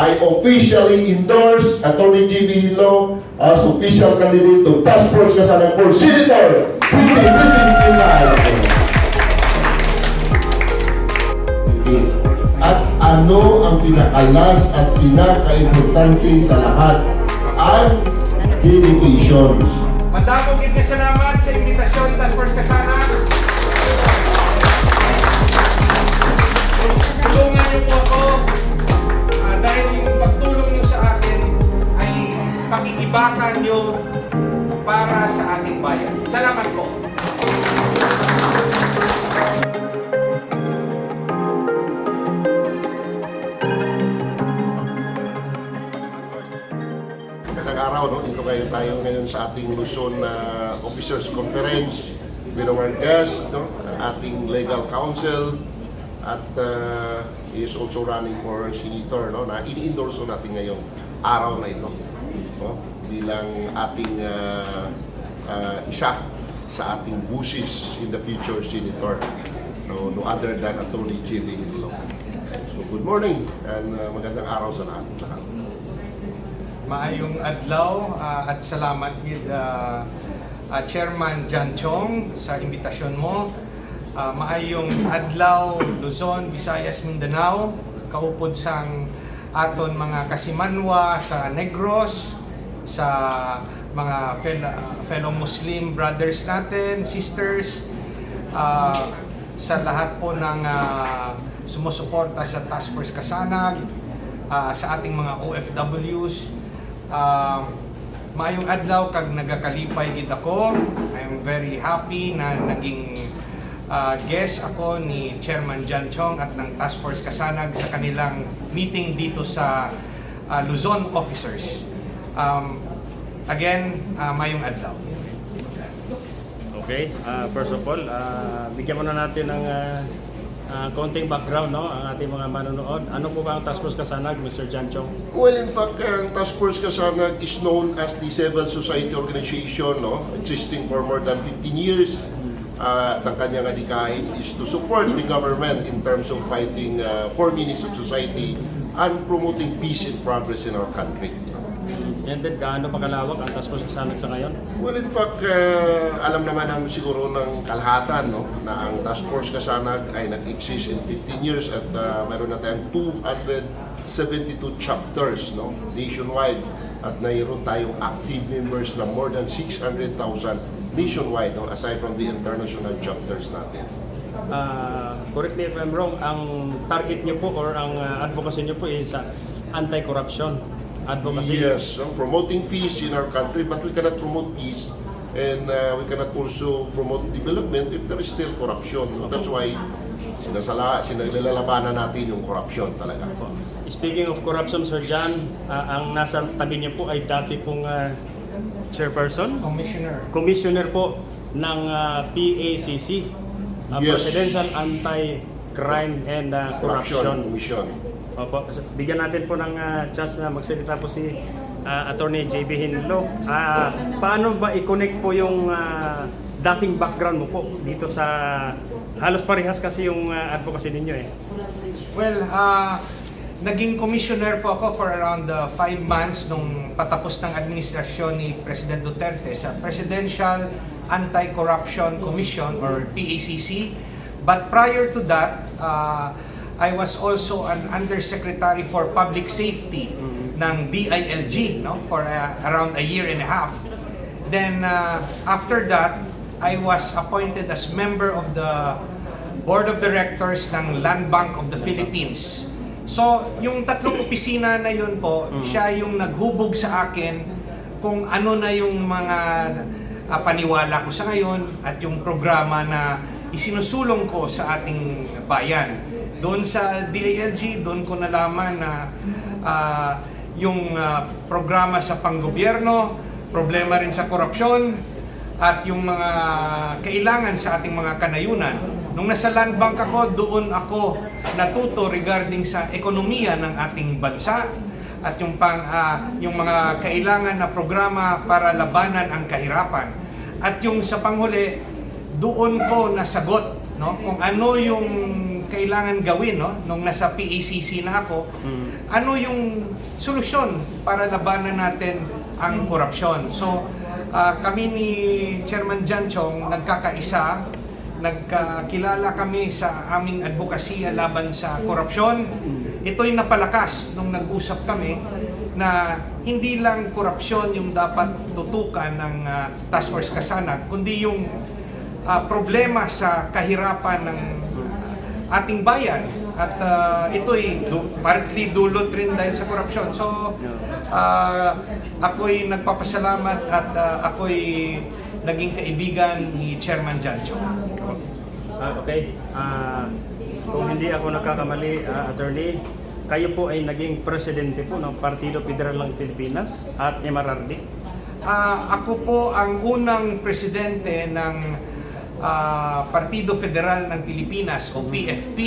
I officially endorse Attorney G.B. Hilo as official candidate to Task Force Kasalan for Senator 2025. At ano ang pinakalas at pinaka-importante sa lahat? Ang dedications. Madamong kit salamat sa imbitasyon Task Force Kasana. Tulungan niyo po ako dahil yung pagtulong niyo sa akin ay pakikibakan niyo para sa ating bayan. Salamat po. Magandang araw, no? Dito kayo tayo ngayon sa ating Luzon na Officers Conference with our guest, no? Ating legal counsel at uh, he is also running for senator, no? Na ini-endorse natin ngayong araw na ito, no? Bilang ating uh, uh, isa sa ating busis in the future senator. No, no other than Attorney J.D. Hinlo. So good morning and uh, magandang araw sa lahat. Maayong adlaw ah, at salamat gid ah, ah, Chairman John Chong sa imbitasyon mo. Ah, maayong adlaw Luzon, Visayas, Mindanao. Kaupod sang aton mga kasimanwa sa Negros, sa mga fellow, fellow Muslim brothers natin, sisters, ah, sa lahat po ng ah, sumusuporta sa Task Force Kasanag, ah, sa ating mga OFWs. Ah, maayong adlaw kag nagakalipay gid ako. I'm very happy na naging ah, guest ako ni Chairman John Chong at ng Task Force Kasanag sa kanilang meeting dito sa ah, Luzon officers. Um, again, ah, maayong adlaw. Okay, ah, first of all, ah, bigyan muna natin ng ah, ah, konting background no, ang ating mga manonood. Ano po ba ang Task Force Kasanag, Mr. Jan Chong? Well, in fact, ang Task Force Kasanag is known as the Civil Society Organization, no? existing for more than 15 years. Uh, at ang kanyang adikain is to support the government in terms of fighting uh, for means of society and promoting peace and progress in our country. And then, gaano pa kalawak ang Task Force Kasanag sa ngayon? Well, in fact, uh, alam naman ng siguro ng kalahatan no, na ang Task Force Kasanag ay nag-exist in 15 years at uh, meron na tayong 272 chapters no, nationwide at mayroon tayong active members na more than 600,000 nationwide no, aside from the international chapters natin. Ah, correct me if I'm wrong, ang target niyo po or ang ah, advocacy niyo po is ah, anti-corruption advocacy. Yes, so promoting peace in our country, but we cannot promote peace and uh, we cannot also promote development if there is still corruption. No? That's why sinasala, sinalalabanan natin yung corruption talaga. Speaking of corruption, Sir Jan, ah, ang nasa tabi niyo po ay dati pong ah, chairperson, Commissioner. commissioner po ng ah, PACC, ah, Yes. Presidential Anti-Crime and ah, Corruption. Commission. Opo, bigyan natin po ng ah, chance na magsalita po si ah, Attorney JB Hinlo. Ah, paano ba i-connect po yung ah, dating background mo po dito sa halos parehas kasi yung ah, advocacy ninyo eh. Well, ah, naging commissioner po ako for around uh, five months nung patapos ng administrasyon ni President Duterte sa Presidential Anti-Corruption Commission or PACC. But prior to that, uh, I was also an Undersecretary for Public Safety ng DILG no, for uh, around a year and a half. Then uh, after that, I was appointed as member of the Board of Directors ng Land Bank of the Philippines. So, yung tatlong opisina na yun po, siya yung naghubog sa akin kung ano na yung mga ah, paniwala ko sa ngayon at yung programa na isinusulong ko sa ating bayan. Doon sa DILG, doon ko nalaman na ah, yung ah, programa sa panggobyerno, problema rin sa korupsyon, at yung mga kailangan sa ating mga kanayunan. Nung nasa land bank ako, doon ako natuto regarding sa ekonomiya ng ating bansa at yung pang ah, yung mga kailangan na programa para labanan ang kahirapan. At yung sa panghuli, doon ko nasagot no kung ano yung kailangan gawin no nung nasa PACC na ako Mm. ano yung solusyon para labanan natin ang korupsyon so ah, kami ni Chairman Jan Chong nagkakaisa nagkakilala kami sa aming advokasya laban sa korupsyon ito'y napalakas nung nag-usap kami na hindi lang korupsyon yung dapat tutukan ng ah, Task Force Kasanag kundi yung ah, problema sa kahirapan ng ating bayan at ah, ito'y du- partly dulot rin dahil sa korupsyon. So, ah, ako'y nagpapasalamat at ah, ako'y naging kaibigan ni Chairman Jancho. Ah, okay. Ah, kung hindi ako nagkakamali, ah, attorney, kayo po ay naging presidente po ng Partido Federal ng Pilipinas at MRRD. Ah, ako po ang unang presidente ng ah, Partido Federal ng Pilipinas o PFP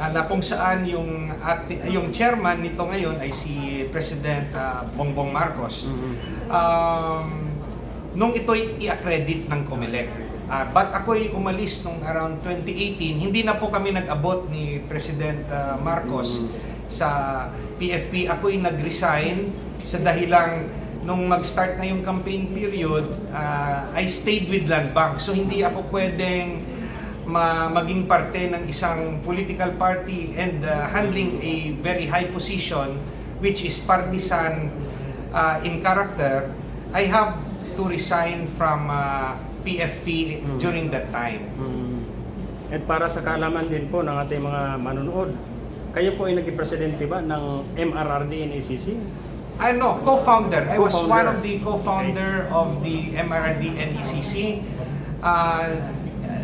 ah, na kung saan yung ati- yung chairman nito ngayon ay si President ah, Bongbong Marcos. Um, nung ito'y i-accredit ng COMELEC. Ah, but ako'y umalis nung around 2018, hindi na po kami nag-abot ni President ah, Marcos sa PFP. Ako'y nag-resign sa dahilang nung mag-start na yung campaign period, ah, I stayed with Land Bank. So hindi ako pwedeng ma maging parte ng isang political party and ah, handling a very high position which is partisan ah, in character. I have to resign from ah, PFP during that time. Mm. At para sa kaalaman din po ng ating mga manonood, kayo po ay naging presidente ba ng MRRD and ACC? Ano, co-founder. I was Co-founder. one of the co-founder of the MRD NECC. Ah,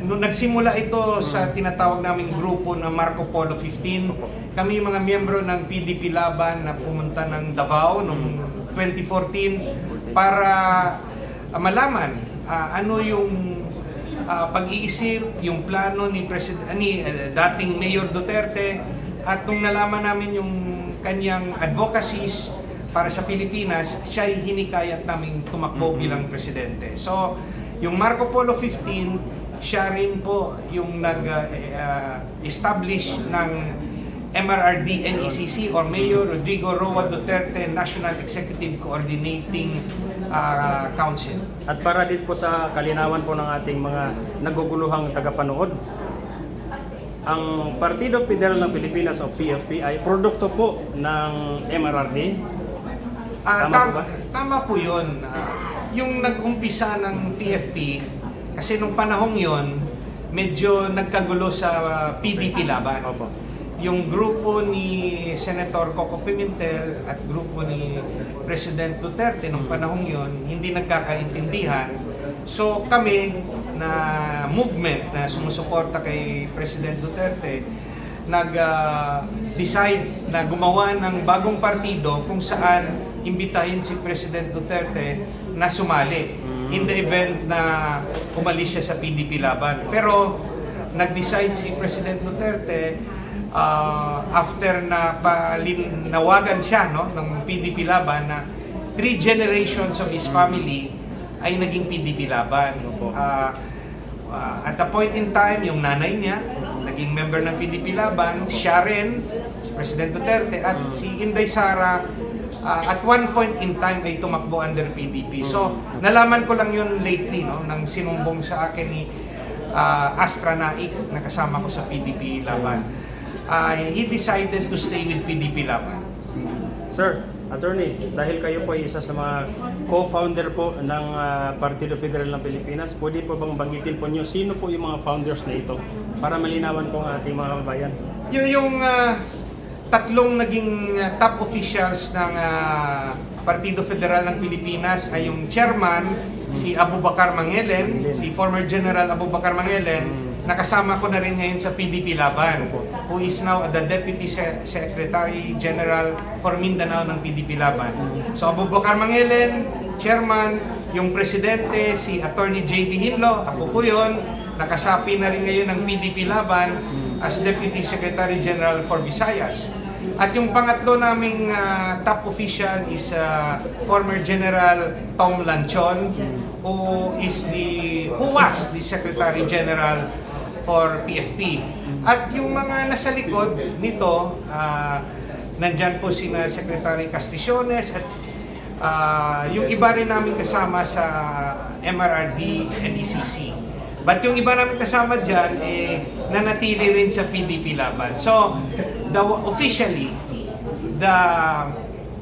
nung nagsimula ito sa tinatawag naming grupo na Marco Polo 15, kami mga miyembro ng PDP Laban na pumunta ng Davao noong 2014 para ah, malaman ah, ano yung ah, pag-iisip, yung plano ni President ni eh, dating Mayor Duterte at nung nalaman namin yung kanyang advocacies para sa Pilipinas, siya ay hinikayat naming tumakbo bilang presidente. So, yung Marco Polo 15, siya rin po yung nag-establish ng MRRD NECC or Mayor Rodrigo Roa Duterte National Executive Coordinating ah, Council. At para din po sa kalinawan po ng ating mga naguguluhang tagapanood, ang Partido Federal ng Pilipinas o PFP ay produkto po ng MRRD. Ah, Tama tam- po ba? Tama po yun. Ah, yung nag-umpisa ng PFP, kasi nung panahong yon medyo nagkagulo sa ah, PDP laban. Opo. Yung grupo ni Senator Coco Pimentel at grupo ni President Duterte nung panahong yon hindi nagkakaintindihan. So kami na movement na sumusuporta kay President Duterte nag-decide na gumawa ng bagong partido kung saan imbitahin si President Duterte na sumali in the event na umalis siya sa PDP laban. Pero nag-decide si President Duterte ah, after na palinawagan siya no, ng PDP laban na three generations of his family ay naging PDP laban. Ah, ah, at a point in time, yung nanay niya, naging member ng PDP Laban, siya rin, si President Duterte, at si Inday Sara, ah, at one point in time ay tumakbo under PDP. So, nalaman ko lang yun lately, no, nang sinumbong sa akin ni ah, Astra Naik, na kasama ko sa PDP Laban. Ah, he decided to stay with PDP Laban. Sir, attorney, dahil kayo po ay isa sa mga co-founder po ng ah, Partido Federal ng Pilipinas, pwede po bang banggitin po nyo sino po yung mga founders na ito para malinawan po ang ating mga kabayan? Yung, yung ah, tatlong naging top officials ng ah, Partido Federal ng Pilipinas ay yung chairman, si Abubakar Mangelen, si former General Abubakar Mangelen, nakasama ko na rin ngayon sa PDP Laban, who is now the Deputy Se- Secretary General for Mindanao ng PDP Laban. So Abubakar Mangelen, chairman, yung presidente, si Attorney J.B. Hinlo, ako po yun, nakasapi na rin ngayon ng PDP Laban as Deputy Secretary General for Visayas. At yung pangatlo naming ah, top official is ah, former General Tom Lanchon who is the who was the Secretary General for PFP. At yung mga nasa likod nito, ah, nandyan po si Secretary Casticiones at ah, yung iba rin namin kasama sa MRRD and ECC. But yung iba namin kasama dyan, eh, nanatili rin sa PDP laban. So, the, officially, the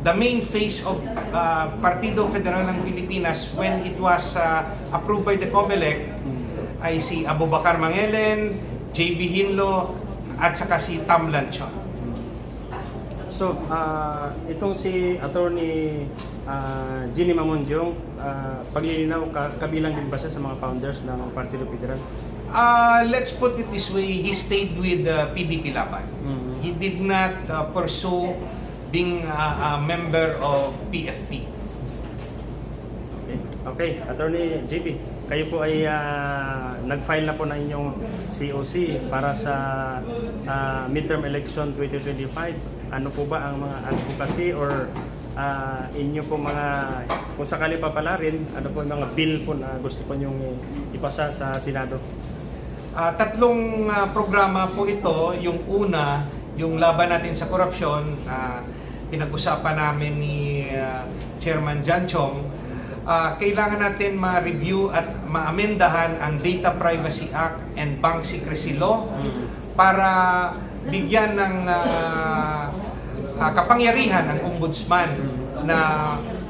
the main face of uh, Partido Federal ng Pilipinas when it was uh, approved by the COMELEC ay si Abubakar Mangelen, JB Hinlo, at saka si Tam Lanchon. So, ah, itong si Attorney uh, Ginny Mamonjong, ah, paglilinaw, ka- kabilang din ba siya sa mga founders ng Partido Federal? Uh, let's put it this way, he stayed with the PDP Laban. Mhm. He did not uh, pursue being uh, a member of PFP. Okay, okay. Attorney JP, kayo po ay ah, nag-file na po na inyong COC para sa ah, midterm election 2025. Ano po ba ang mga advocacy or ah, inyo po mga, kung sakali pa pala rin, ano po mga bill po na gusto po nyong ipasa sa Senado? Ah, tatlong ah, programa po ito. Yung una, yung laban natin sa korupsyon, na pinag-usapan namin ni ah, Chairman Jan Chong. Ah, kailangan natin ma-review at ma-amendahan ang Data Privacy Act and Bank Secrecy Law para bigyan ng ah, ah, kapangyarihan ng ombudsman na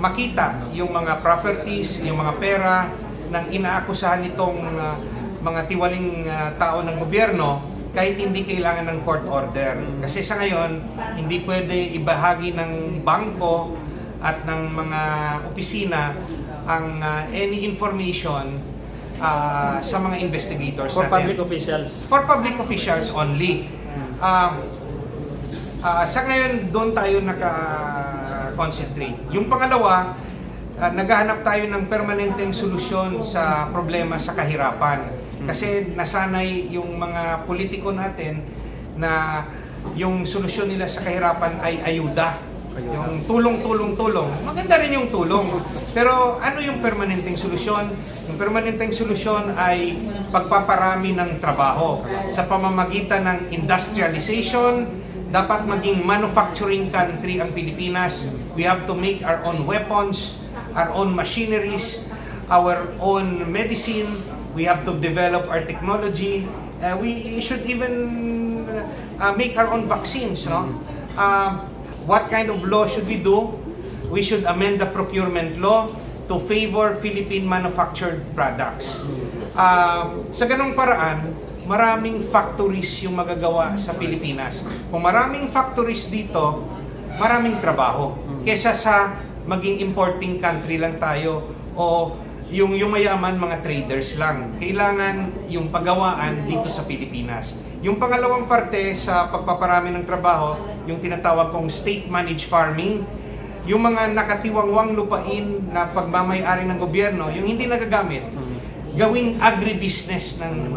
makita yung mga properties, yung mga pera ng inaakusahan nitong ah, mga tiwaling ah, tao ng gobyerno kahit hindi kailangan ng court order. Kasi sa ngayon, hindi pwede ibahagi ng bangko at ng mga opisina ang ah, any information ah, sa mga investigators For natin public officials. for public officials only. Um, ah, sa ngayon, doon tayo naka-concentrate. Yung pangalawa, ah, naghahanap tayo ng permanenteng solusyon sa problema sa kahirapan. Kasi nasanay yung mga politiko natin na yung solusyon nila sa kahirapan ay ayuda. Yung tulong-tulong-tulong. Maganda rin yung tulong. Pero ano yung permanenteng solusyon? Yung permanenteng solusyon ay pagpaparami ng trabaho sa pamamagitan ng industrialization, dapat maging manufacturing country ang Pilipinas. We have to make our own weapons, our own machineries, our own medicine. We have to develop our technology. Uh, we should even uh, make our own vaccines, no? Uh, what kind of law should we do? We should amend the procurement law to favor Philippine manufactured products. Uh, sa ganong paraan, maraming factories yung magagawa sa Pilipinas. Kung maraming factories dito, maraming trabaho. Kesa sa maging importing country lang tayo o yung yung mayaman mga traders lang. Kailangan yung paggawaan dito sa Pilipinas. Yung pangalawang parte sa pagpaparami ng trabaho, yung tinatawag kong state managed farming, yung mga nakatiwangwang lupain na pagmamayari ng gobyerno, yung hindi nagagamit, gawing agribusiness ng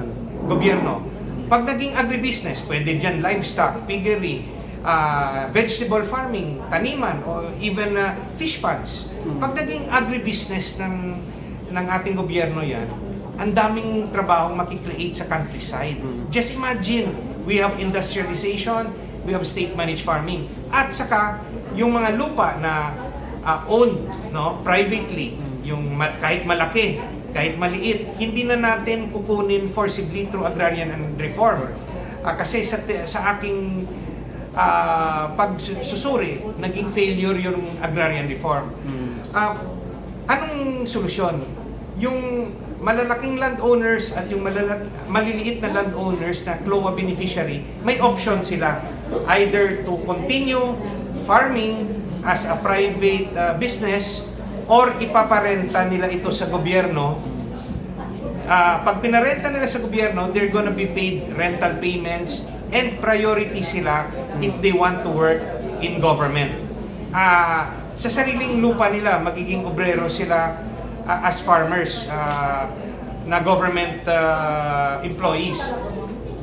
gobyerno. Pag naging agribusiness, pwede dyan livestock, piggery, ah, vegetable farming, taniman, o even ah, fish ponds. Pag naging agribusiness ng, ng ating gobyerno yan, ang daming trabaho makikreate sa countryside. Just imagine, we have industrialization, we have state-managed farming, at saka yung mga lupa na ah, owned no, privately, yung ma- kahit malaki, kahit maliit, hindi na natin kukunin forcibly through agrarian and reform. Ah, kasi sa, sa aking ah, pagsusuri, naging failure yung agrarian reform. Ah, anong solusyon? Yung malalaking landowners at yung malalak- maliliit na landowners na CLOA beneficiary, may option sila either to continue farming as a private ah, business or ipaparenta nila ito sa gobyerno Ah, pag pinarenta nila sa gobyerno, they're gonna be paid rental payments and priority sila if they want to work in government. Ah, sa sariling lupa nila, magiging obrero sila ah, as farmers ah, na government ah, employees.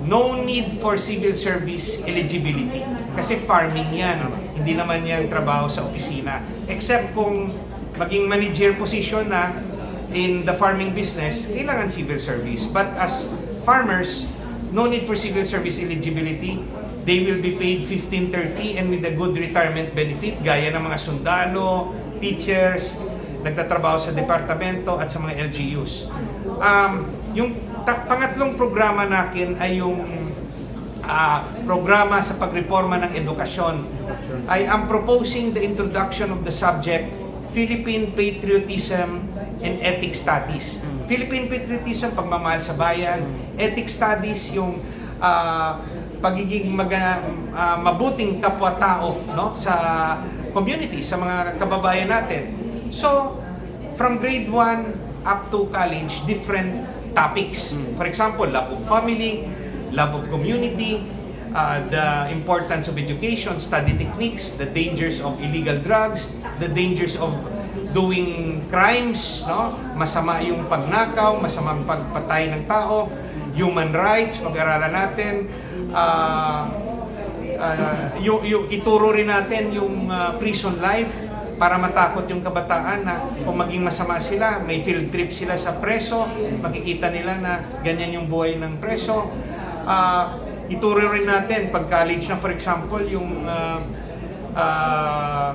No need for civil service eligibility. Kasi farming yan. Hindi naman yan trabaho sa opisina. Except kung maging manager position na in the farming business, kailangan civil service. But as farmers, no need for civil service eligibility. They will be paid 1530 and with a good retirement benefit gaya ng mga sundalo, teachers, nagtatrabaho sa departamento at sa mga LGUs. Um, yung pangatlong programa natin ay yung ah, programa sa pagreforma ng edukasyon. I am proposing the introduction of the subject Philippine Patriotism and Ethics Studies. Philippine Patriotism, pagmamahal sa bayan. Ethics Studies, yung ah, pagiging maga, ah, mabuting kapwa-tao no? sa community, sa mga kababayan natin. So, from grade 1 up to college, different topics. For example, love of family, love of community, uh, the importance of education, study techniques, the dangers of illegal drugs, the dangers of doing crimes, no? Masama yung pagnakaw, masama ang pagpatay ng tao, human rights, pag-aralan natin, uh, uh, yung, yung, ituro rin natin yung uh, prison life para matakot yung kabataan na kung maging masama sila, may field trip sila sa preso, makikita nila na ganyan yung buhay ng preso. Ah, ituro rin natin pag college na for example yung ah, ah,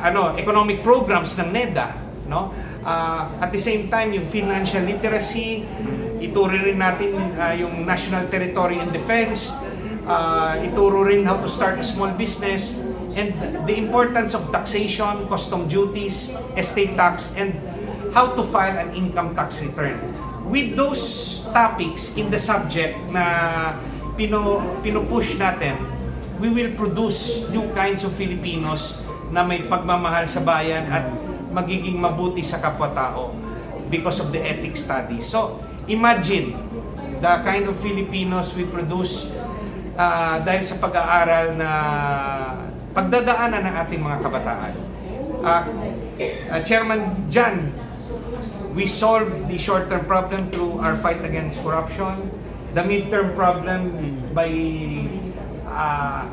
ano, economic programs ng NEDA, no? Ah, at the same time, yung financial literacy, ituro rin natin ah, yung National Territory and Defense, ah, ituro rin how to start a small business, and the importance of taxation, custom duties, estate tax, and how to file an income tax return. With those topics in the subject na pino, pinupush natin, we will produce new kinds of Filipinos na may pagmamahal sa bayan at magiging mabuti sa kapwa-tao because of the ethics studies. So, imagine the kind of Filipinos we produce ah, dahil sa pag-aaral na pagdadaanan ng ating mga kabataan. Ah, ah, Chairman Jan, we solve the short-term problem through our fight against corruption, the mid-term problem by uh,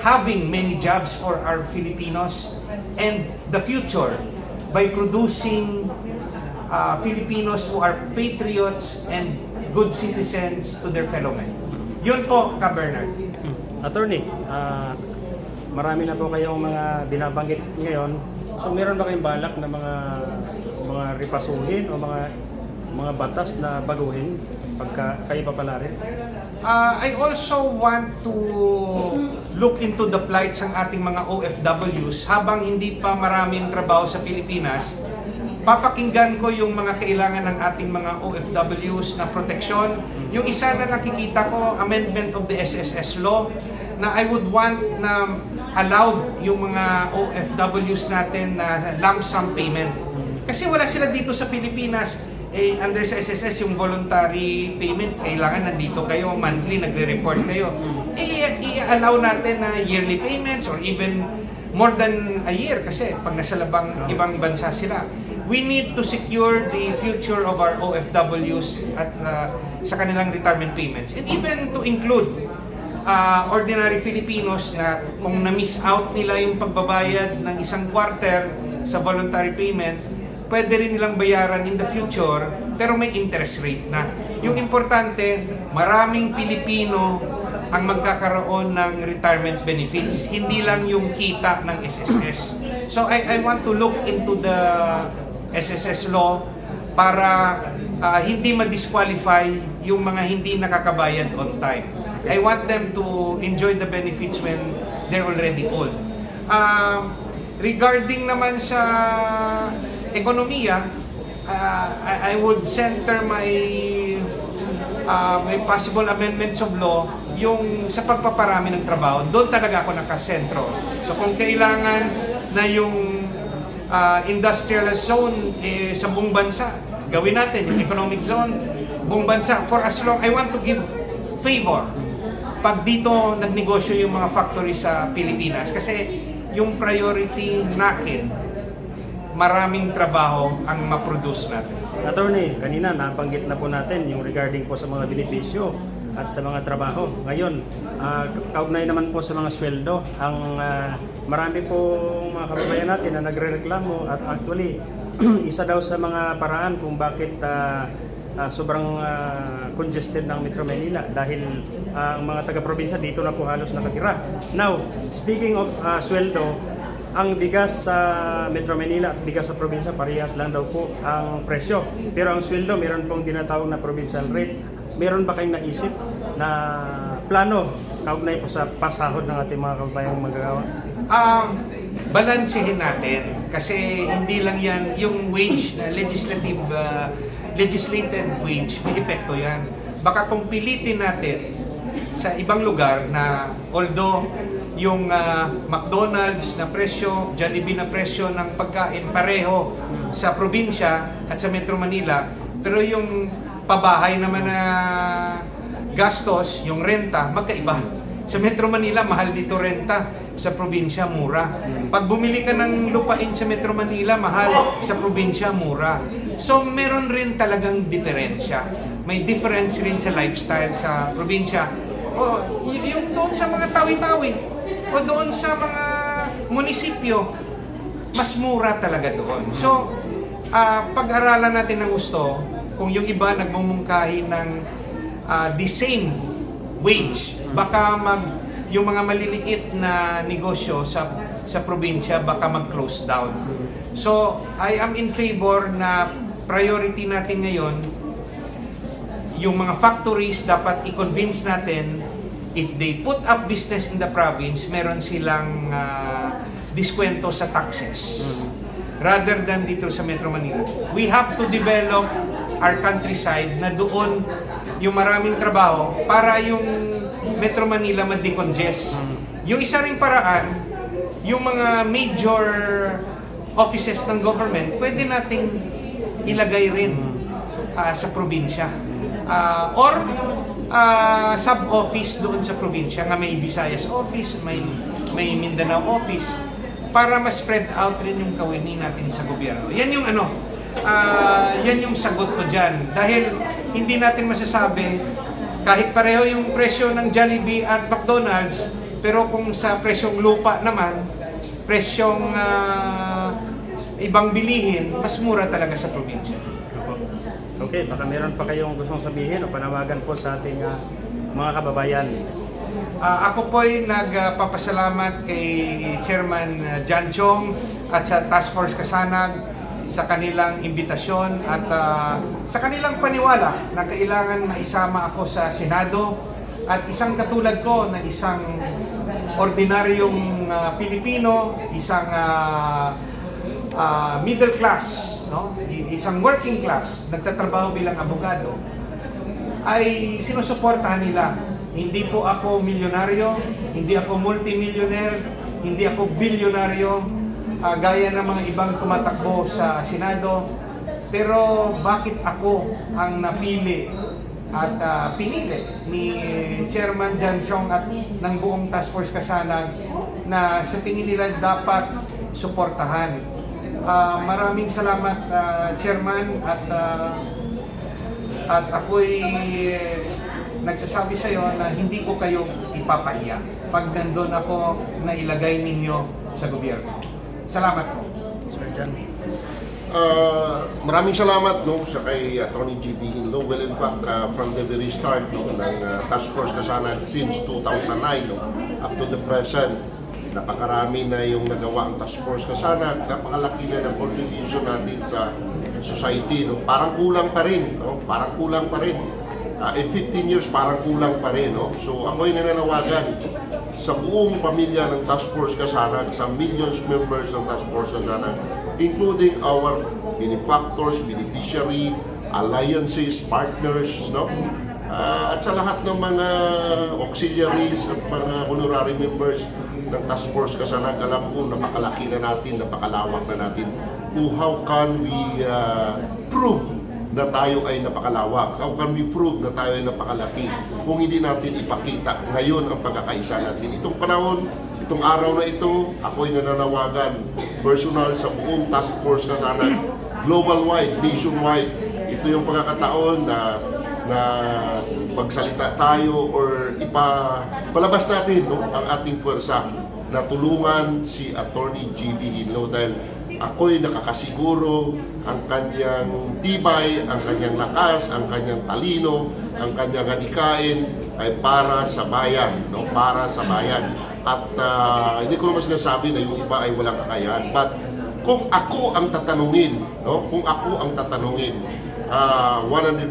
having many jobs for our Filipinos, and the future by producing uh, Filipinos who are patriots and good citizens to their fellow men. Yun po, Ka Bernard. Attorney, ah, marami na po kayong mga binabanggit ngayon. So meron ba kayong balak na mga mga ripasuhin o mga mga batas na baguhin pagka kayo pa pala rin? Uh, I also want to look into the plights ng ating mga OFWs habang hindi pa maraming trabaho sa Pilipinas. Papakinggan ko yung mga kailangan ng ating mga OFWs na proteksyon. Yung isa na nakikita ko, amendment of the SSS law, na I would want na allowed yung mga OFWs natin na lump sum payment. Kasi wala sila dito sa Pilipinas eh, under sa SSS, yung voluntary payment, kailangan nandito kayo, monthly, nagre-report kayo. Eh, i-allow natin na yearly payments or even more than a year kasi pag nasa labang ibang bansa sila. We need to secure the future of our OFWs at uh, sa kanilang retirement payments. And even to include uh, ordinary Filipinos na kung na-miss out nila yung pagbabayad ng isang quarter sa voluntary payment, pwede rin nilang bayaran in the future pero may interest rate na. Yung importante, maraming Pilipino ang magkakaroon ng retirement benefits, hindi lang yung kita ng SSS. So I, I want to look into the SSS law para ah, hindi ma-disqualify yung mga hindi nakakabayad on time. I want them to enjoy the benefits when they're already old. Um, regarding naman sa ekonomiya, uh, I, would center my uh, my possible amendments of law yung sa pagpaparami ng trabaho. Doon talaga ako nakasentro. So kung kailangan na yung uh, industrial zone eh, sa buong bansa, gawin natin yung economic zone, buong bansa. For as long, I want to give favor pag dito nagnegosyo yung mga factory sa Pilipinas. Kasi yung priority natin, maraming trabaho ang ma-produce natin. Attorney, kanina nabanggit na po natin yung regarding po sa mga benepisyo at sa mga trabaho. Ngayon, uh, kaugnay naman po sa mga sweldo, ang ah, marami po mga kababayan natin na nagre-reklamo at actually isa daw sa mga paraan kung bakit ah, ah, sobrang ah, congested ng Metro Manila dahil ah, ang mga taga-probinsya dito na po halos nakatira. Now, speaking of ah, sweldo, ang bigas sa Metro Manila at bigas sa probinsya parehas lang daw po ang presyo. Pero ang sweldo, meron pong tinatawag na provincial rate. Meron ba kayong naisip na plano kaugnay po sa pasahod ng ating mga kababayang magagawa? Um, balansehin natin kasi hindi lang yan yung wage na legislative uh, legislated wage may epekto yan. Baka kung pilitin natin sa ibang lugar na although yung uh, McDonald's na presyo, Jollibee na presyo ng pagkain pareho sa probinsya at sa Metro Manila, pero yung pabahay naman na gastos, yung renta, magkaiba. Sa Metro Manila, mahal dito renta. Sa probinsya, mura. Pag bumili ka ng lupain sa Metro Manila, mahal. Sa probinsya, mura. So, meron rin talagang diferensya. May difference rin sa lifestyle sa probinsya. O, yung doon sa mga tawi-tawi. O doon sa mga munisipyo, mas mura talaga doon. So, ah, pag-aralan natin ng gusto, kung yung iba nagmumungkahi ng ah, the same wage, baka mag yung mga maliliit na negosyo sa sa probinsya baka mag-close down. So, I am in favor na priority natin ngayon yung mga factories dapat i-convince natin if they put up business in the province, meron silang ah, diskwento sa taxes rather than dito sa Metro Manila. We have to develop our countryside na doon yung maraming trabaho para yung Metro Manila ma-decongest. Yung isa ring paraan, yung mga major offices ng government, pwede nating ilagay rin ah, sa probinsya. Ah, or ah, sub-office doon sa probinsya nga may Visayas office, may may Mindanao office para ma-spread out rin yung kawini natin sa gobyerno. Yan yung ano, ah, yan yung sagot ko dyan. Dahil hindi natin masasabi, kahit pareho yung presyo ng Jollibee at McDonald's, pero kung sa presyong lupa naman, presyong ah, ibang bilihin, mas mura talaga sa probinsya. Okay, baka meron pa kayong gustong sabihin o panawagan po sa ating ah, mga kababayan. Ah, ako po ay nagpapasalamat kay Chairman ah, John Chong at sa Task Force Kasanag sa kanilang imbitasyon at ah, sa kanilang paniwala na kailangan maisama ako sa Senado at isang katulad ko na isang ordinaryong ah, Pilipino, isang ah, ah, middle class, no? Isang working class, nagtatrabaho bilang abogado, ay sinusuportahan nila. Hindi po ako milyonaryo, hindi ako multimillionaire, hindi ako bilyonaryo, ah, gaya ng mga ibang tumatakbo sa Senado. Pero bakit ako ang napili at ah, pinili ni Chairman John Chong at ng buong Task Force Kasanag na sa tingin nila dapat suportahan. Ah, maraming salamat ah, Chairman at ah, at ako'y nagsasabi sa iyo na hindi ko kayo ipapahiya pag nandun ako na ilagay ninyo sa gobyerno. Salamat po. Sir John. Ah, maraming salamat no sa kay Attorney GB Hinlo. Well, in fact, ah, from the very start no, ng ah, Task Force Kasanan since 2009 no, up to the present, napakarami na yung nagawa ang Task Force Kasanan. Napakalaki na ng contribution natin sa society. No. Parang kulang pa rin. No? Parang kulang pa rin. Ah, in 15 years, parang kulang pa rin. No? So ako'y nananawagan sa buong pamilya ng Task Force Kasanag, sa millions members ng Task Force Kasanag, including our benefactors, beneficiary, alliances, partners, no? Ah, at sa lahat ng mga auxiliaries at mga honorary members ng Task Force Kasanag, alam ko napakalaki na natin, napakalawak na natin. How can we ah, prove na tayo ay napakalawak? How can we prove na tayo ay napakalaki kung hindi natin ipakita ngayon ang pagkakaisa natin? Itong panahon, itong araw na ito, ako'y nananawagan personal sa buong task force kasanag, global-wide, nationwide. Ito yung pagkakataon na na magsalita tayo or ipa palabas natin no, ang ating puwersa na tulungan si Attorney GB Hinlo dahil ako'y nakakasiguro ang kanyang tibay, ang kanyang lakas, ang kanyang talino, ang kanyang adikain ay para sa bayan, no? para sa bayan. At ah, hindi ko naman sinasabi na yung iba ay walang kakayahan. But kung ako ang tatanungin, no? kung ako ang tatanungin, ah 100%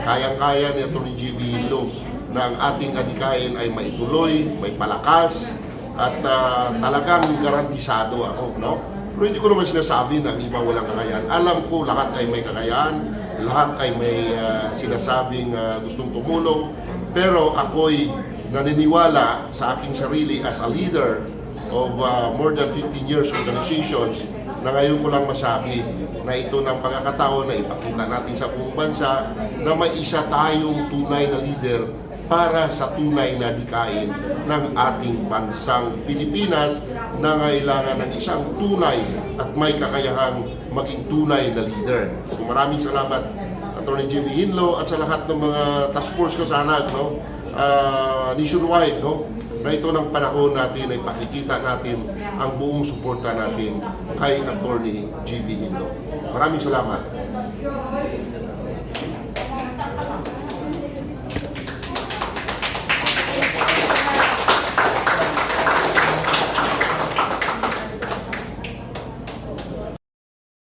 kayang-kaya ni Atty. GB Hilo na ang ating adikain ay maituloy, may palakas, at ah, talagang garantisado ako, no? Pero hindi ko naman sinasabi na ang iba walang kakayahan. Alam ko lahat ay may kakayahan, lahat ay may ah, sinasabing ah, gustong tumulong, pero ako'y naniniwala sa aking sarili as a leader of ah, more than 15 years organizations na ngayon ko lang masabi na ito ng pagkakataon na ipakita natin sa buong bansa na may isa tayong tunay na leader para sa tunay na dikain ng ating bansang Pilipinas na ngailangan ng isang tunay at may kakayahang maging tunay na leader. So maraming salamat Attorney Jimmy Hinlo at sa lahat ng mga task force ko sana no, ah, nationwide no, na ito ng panahon natin ay pakikita natin ang buong suporta natin kay Attorney GB Hinlo. Maraming salamat.